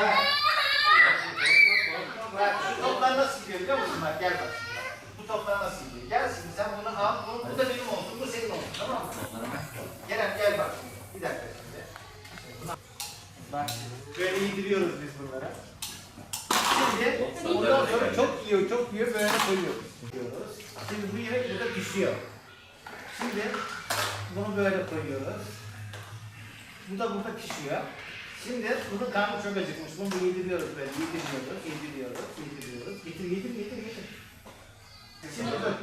Bak. Bak şu toplar nasıl gidiyor biliyor musun? Bak gel bak. Bu toplar nasıl gidiyor? Gel şimdi sen bunu al. Bu, bu da benim olsun. Bu senin olsun. Tamam mı? Gel gel bak. Bir dakika şimdi. Bak böyle yediriyoruz biz bunlara. Şimdi ondan sonra çok yiyor, çok yiyor böyle. Koyuyoruz. Şimdi bu yemek burada pişiyor. Şimdi bunu böyle koyuyoruz. Bu da burada pişiyor. Şimdi bunun karnı çok acıkmış. Bunu yediriyoruz böyle, yediriyoruz, yediriyoruz, yediriyoruz. Getir, getir, getir, getir. Şimdi dur.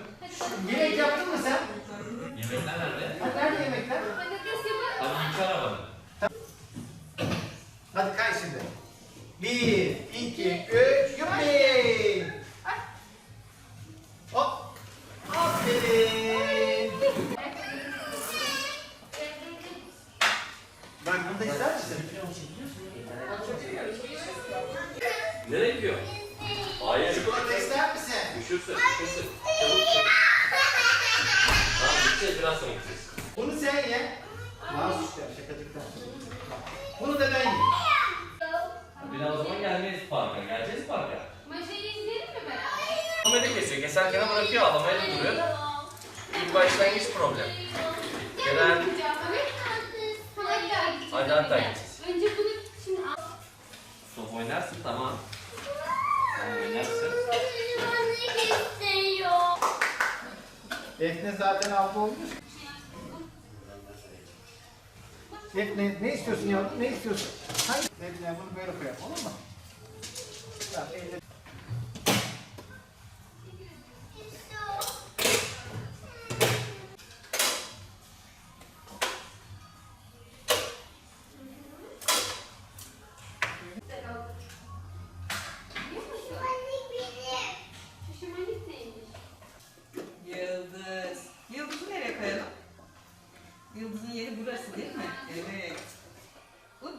Yemek yaptın mı sen? Yemekler nerede? Ha, Nerede yemekler? Patates yapar. Abi iki arabada. Hadi kay şimdi. Bir, iki, üç, Bak bunu da ister misin? Nereye gidiyor? Hayır. Çikolata ister misin? Üşürsün, üşürsün. Çabuk çabuk. Tamam gideceğiz biraz sonra gideceğiz. Bunu sen ye. Mouse işte şakacıktan. Bunu da ben yiyeyim. Bir daha o zaman gelmeyiz parka. Geleceğiz parka. Maşayı izleyelim mi beraber? Da kesiyor. Keserken bırakıyor. Ağlamaya da duruyor. İlk başlangıç problem. Genel... Hadi hatta gideceğiz. Önce bunu şimdi al. Top oynarsın tamam. Sen oynarsın. Defne zaten abla olmuş. Defne ne istiyorsun yavrum? Ne istiyorsun? Hangi? Defne bunu böyle koyalım olur mu? Tamam, elle-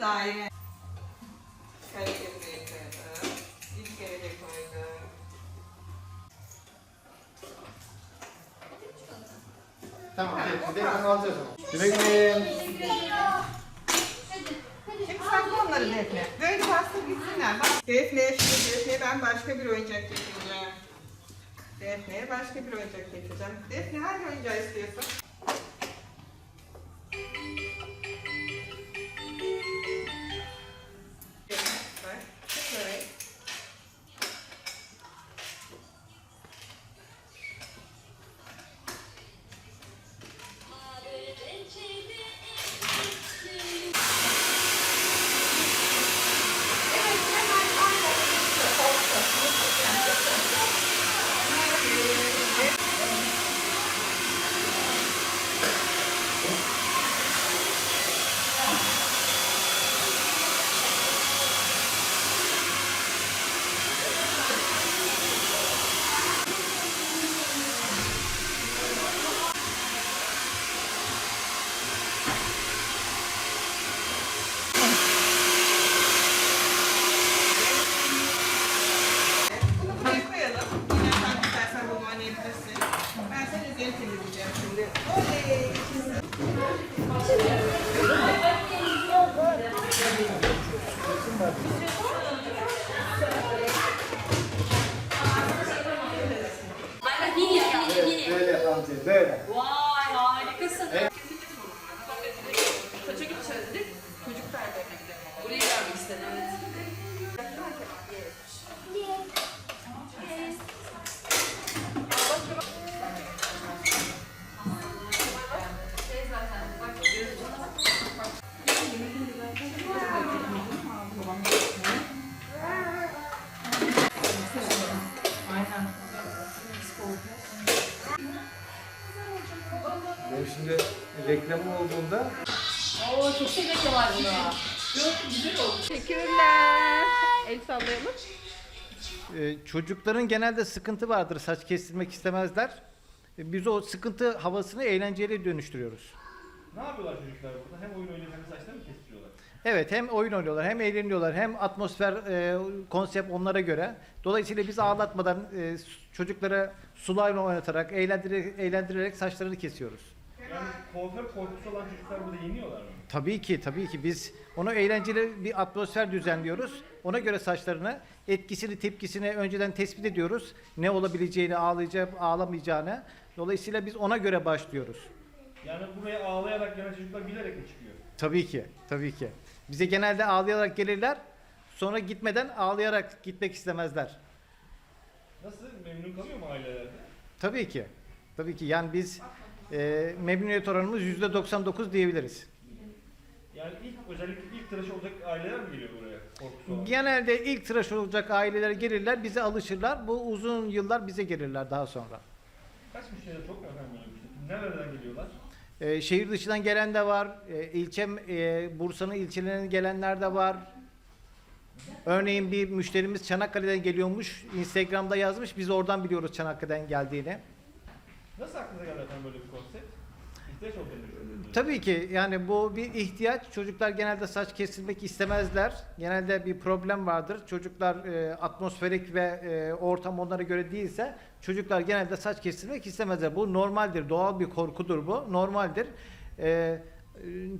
daire. Buraya koyalım. Bir kere de koydum. Tamam, Defne, Defne alacağız onu. Güle güle. Şimdi sakla onları Defne. Böyle bastır gitsinler. Bak. Defne, şimdi Defne'ye ben başka bir oyuncak getireceğim. Defne'ye başka bir oyuncak getireceğim. Defne hangi oyuncağı istiyorsun? 买个弟弟，对的，对的。哇。Reklamı olduğunda Oo çok sevmek var buna. Çok güzel oldu. Teşekkürler. El sallayalım. e, çocukların genelde sıkıntı vardır. Saç kestirmek istemezler. E, Biz o sıkıntı havasını eğlenceli dönüştürüyoruz. Ne yapıyorlar çocuklar burada? Hem oyun oynayıp hem de saçlarını mı kestiriyorlar? Evet hem oyun oynuyorlar hem eğleniyorlar hem atmosfer e, konsept onlara göre. Dolayısıyla biz ağlatmadan e, çocuklara sularla oynatarak eğlendirerek, eğlendirerek saçlarını kesiyoruz. Yani kuaför korkusu olan çocuklar burada yeniyorlar mı? Tabii ki, tabii ki. Biz onu eğlenceli bir atmosfer düzenliyoruz. Ona göre saçlarını, etkisini, tepkisini önceden tespit ediyoruz. Ne olabileceğini, ağlayacak, ağlamayacağını. Dolayısıyla biz ona göre başlıyoruz. Yani buraya ağlayarak gelen çocuklar bilerek mi çıkıyor? Tabii ki, tabii ki. Bize genelde ağlayarak gelirler. Sonra gitmeden ağlayarak gitmek istemezler. Nasıl? Memnun kalıyor mu ailelerde? Tabii ki. Tabii ki. Yani biz e, memnuniyet oranımız %99 diyebiliriz. Yani ilk özellikle ilk tıraş olacak aileler mi geliyor buraya? Korkusu olan. Genelde ilk tıraş olacak aileler gelirler, bize alışırlar. Bu uzun yıllar bize gelirler daha sonra. Kaç müşteri çok mu efendim böyle? Nereden geliyorlar? Ee, şehir dışından gelen de var. Ee, ilçem, e, Bursa'nın ilçelerinden gelenler de var. Örneğin bir müşterimiz Çanakkale'den geliyormuş. Instagram'da yazmış. Biz oradan biliyoruz Çanakkale'den geldiğini. Nasıl aklınıza geldi efendim böyle bir konsept? İhtiyaç olduğunu. Tabii ki yani bu bir ihtiyaç. Çocuklar genelde saç kesilmek istemezler. Genelde bir problem vardır. Çocuklar e, atmosferik ve e, ortam onlara göre değilse çocuklar genelde saç kesilmek istemezler. Bu normaldir. Doğal bir korkudur bu. Normaldir. E,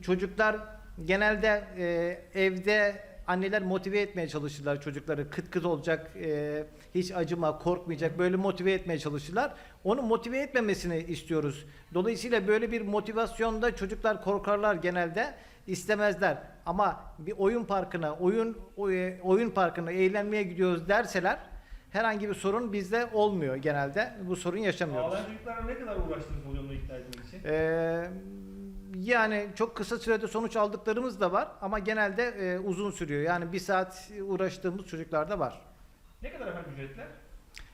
çocuklar genelde e, evde anneler motive etmeye çalışırlar çocukları. Kıt kıt olacak, e, hiç acıma, korkmayacak böyle motive etmeye çalışırlar. Onu motive etmemesini istiyoruz. Dolayısıyla böyle bir motivasyonda çocuklar korkarlar genelde, istemezler. Ama bir oyun parkına, oyun oy- oyun parkına eğlenmeye gidiyoruz derseler herhangi bir sorun bizde olmuyor genelde. Bu sorun yaşamıyoruz. Ağlayan çocuklarla ne kadar uğraştınız ikna etmek için? Ee, yani çok kısa sürede sonuç aldıklarımız da var ama genelde e, uzun sürüyor. Yani bir saat uğraştığımız çocuklar da var. Ne kadar efendim ücretler?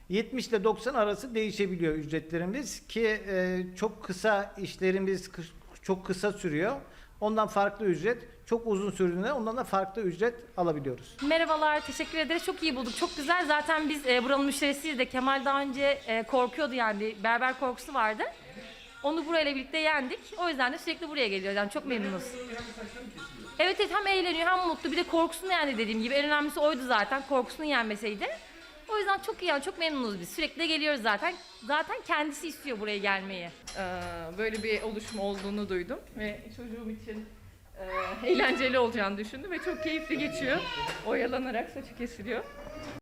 70 ile 90 arası değişebiliyor ücretlerimiz ki e, çok kısa işlerimiz çok kısa sürüyor. Ondan farklı ücret, çok uzun sürdüğünde ondan da farklı ücret alabiliyoruz. Merhabalar, teşekkür ederiz. Çok iyi bulduk, çok güzel. Zaten biz e, buranın müşterisiyiz de Kemal daha önce e, korkuyordu yani berber korkusu vardı. Onu burayla birlikte yendik. O yüzden de sürekli buraya geliyoruz. Yani çok memnunuz. Evet evet hem eğleniyor hem mutlu. Bir de korkusunu yendi dediğim gibi. En önemlisi oydu zaten. Korkusunu yenmeseydi. O yüzden çok iyi yani çok memnunuz biz. Sürekli geliyoruz zaten. Zaten kendisi istiyor buraya gelmeyi. Ee, böyle bir oluşum olduğunu duydum ve çocuğum için e, eğlenceli olacağını düşündüm ve çok keyifli geçiyor. Oyalanarak saçı kesiliyor.